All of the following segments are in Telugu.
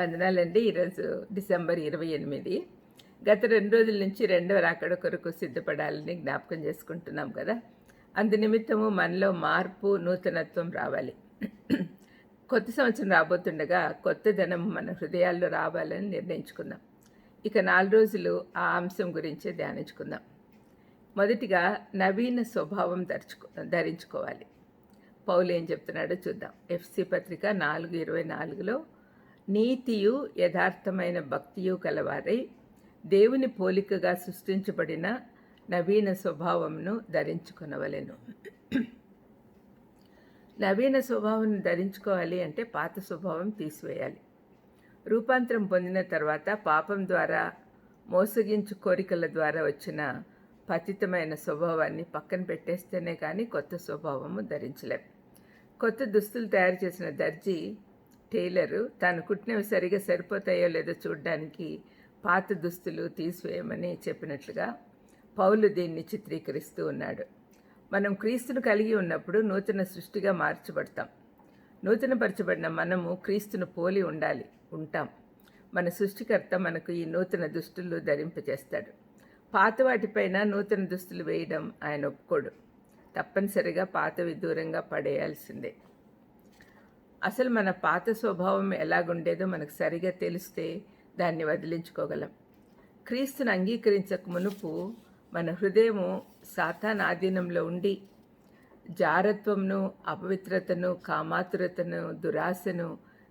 వందనాలండి ఈరోజు డిసెంబర్ ఇరవై ఎనిమిది. గత రెండు రోజుల నుంచి రెండవ రాకడ కొరకు సిద్ధపడాలని జ్ఞాపకం చేసుకుంటున్నాం కదా. అందు నిమిత్తము మనలో మార్పు నూతనత్వం రావాలి. కొత్త సంవత్సరం రాబోతుండగా కొత్త ధనం మన హృదయాల్లో రావాలని నిర్ణయించుకుందాం. ఇక నాలుగు రోజులు ఆ అంశం గురించే ధ్యానించుకుందాం. మొదటిగా నవీన స్వభావం ధరించుకో ధరించుకోవాలి. పౌలు ఏం చెప్తున్నాడో చూద్దాం. ఎఫ్సి పత్రిక నాలుగు ఇరవై నాలుగులో నీతియు యథార్థమైన భక్తియు కలవారై దేవుని పోలికగా సృష్టించబడిన నవీన స్వభావంను ధరించుకునవలెను. నవీన స్వభావం ధరించుకోవాలి అంటే పాత స్వభావం తీసివేయాలి. రూపాంతరం పొందిన తర్వాత పాపం ద్వారా మోసగించు కోరికల ద్వారా వచ్చిన పతితమైన స్వభావాన్ని పక్కన పెట్టేస్తేనే కానీ కొత్త స్వభావము ధరించలేం. కొత్త దుస్తులు తయారు చేసిన దర్జీ టైలరు తాను కుట్టినవి సరిగా సరిపోతాయో లేదో చూడడానికి పాత దుస్తులు తీసివేయమని చెప్పినట్లుగా పౌలు దీన్ని చిత్రీకరిస్తూ ఉన్నాడు. మనం క్రీస్తును కలిగి ఉన్నప్పుడు నూతన సృష్టిగా మార్చబడతాం. నూతనపరచబడిన మనము క్రీస్తును పోలి ఉండాలి ఉంటాం. మన సృష్టికర్త మనకు ఈ నూతన దుస్తులు ధరింపజేస్తాడు. పాత వాటిపైన నూతన దుస్తులు వేయడం ఆయన ఒప్పుకోడు. తప్పనిసరిగా పాతవి దూరంగా పడేయాల్సిందే. అసలు మన పాత స్వభావం ఎలాగుండేదో మనకు సరిగా తెలిస్తే దాన్ని వదిలించుకోగలం. క్రీస్తుని అంగీకరించక మునుపు మన హృదయము సాతాన్ ఆధీనంలో ఉండి జారత్వంను అపవిత్రతను కామాతురతను దురాశను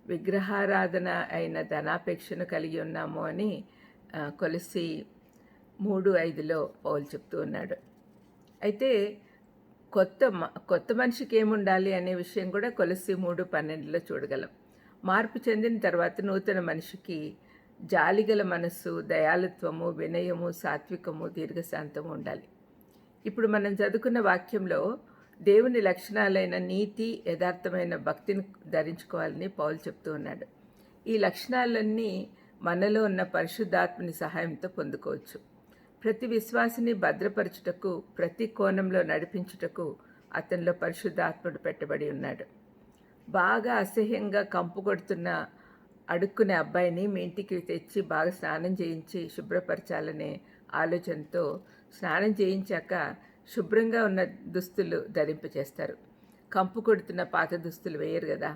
విగ్రహారాధన అయిన ధనాపేక్షను కలిగి ఉన్నాము అని కొలిసి మూడు ఐదులో పౌలు చెప్తూ ఉన్నాడు. అయితే కొత్త కొత్త మనిషికి ఏముండాలి అనే విషయం కూడా కొలసి మూడు పన్నెండులో చూడగలం. మార్పు చెందిన తర్వాత నూతన మనిషికి జాలిగల మనస్సు దయాలుత్వము వినయము సాత్వికము దీర్ఘశాంతము ఉండాలి. ఇప్పుడు మనం చదువుకున్న వాక్యంలో దేవుని లక్షణాలైన నీతి యథార్థమైన భక్తిని ధరించుకోవాలని పౌలు చెప్తూ ఉన్నాడు. ఈ లక్షణాలన్నీ మనలో ఉన్న పరిశుద్ధాత్మని సహాయంతో పొందుకోవచ్చు. ప్రతి విశ్వాసిని భద్రపరచుటకు ప్రతి కోణంలో నడిపించుటకు అతనిలో పరిశుద్ధాత్ముడు పెట్టబడి ఉన్నాడు. బాగా అసహ్యంగా కంపు కొడుతున్న అడుక్కునే అబ్బాయిని మీ ఇంటికి తెచ్చి బాగా స్నానం చేయించి శుభ్రపరచాలనే ఆలోచనతో స్నానం చేయించాక శుభ్రంగా ఉన్న దుస్తులు ధరింపచేస్తారు కంపు కొడుతున్న పాత దుస్తులు వేయరు కదా.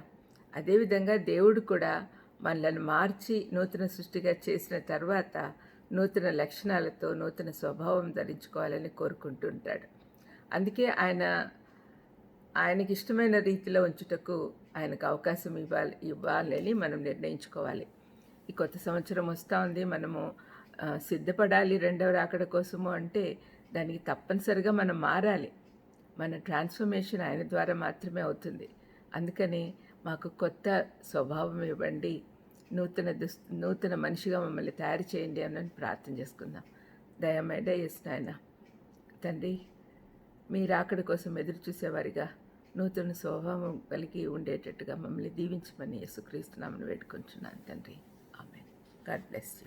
అదేవిధంగా దేవుడు కూడా మనల్ని మార్చి నూతన సృష్టిగా చేసిన తర్వాత నూతన లక్షణాలతో నూతన స్వభావం ధరించుకోవాలని కోరుకుంటుంటాడు. అందుకే ఆయన ఆయనకి ఇష్టమైన రీతిలో ఉంచుటకు ఆయనకు అవకాశం ఇవ్వాలి ఇవ్వాలని మనం నిర్ణయించుకోవాలి. ఈ కొత్త సంవత్సరం వస్తూ ఉంది. మనము సిద్ధపడాలి రెండవ రాకడ కోసము అంటే దానికి తప్పనిసరిగా మనం మారాలి. మన ట్రాన్స్ఫర్మేషన్ ఆయన ద్వారా మాత్రమే అవుతుంది. అందుకని మాకు కొత్త స్వభావం ఇవ్వండి. నూతన దుస్ నూతన మనిషిగా మమ్మల్ని తయారు చేయండి అని ప్రార్థన చేసుకుందాం. దయమేడ ఎస్ నాయన. తండ్రి మీరు అక్కడి కోసం ఎదురు చూసేవారిగా నూతన స్వభావం కలిగి ఉండేటట్టుగా మమ్మల్ని దీవించమని యేసుక్రీస్తున్నామని వేడుకుంటున్నాను తండ్రి. ఆమె గాడ్ బ్లెస్ యూ.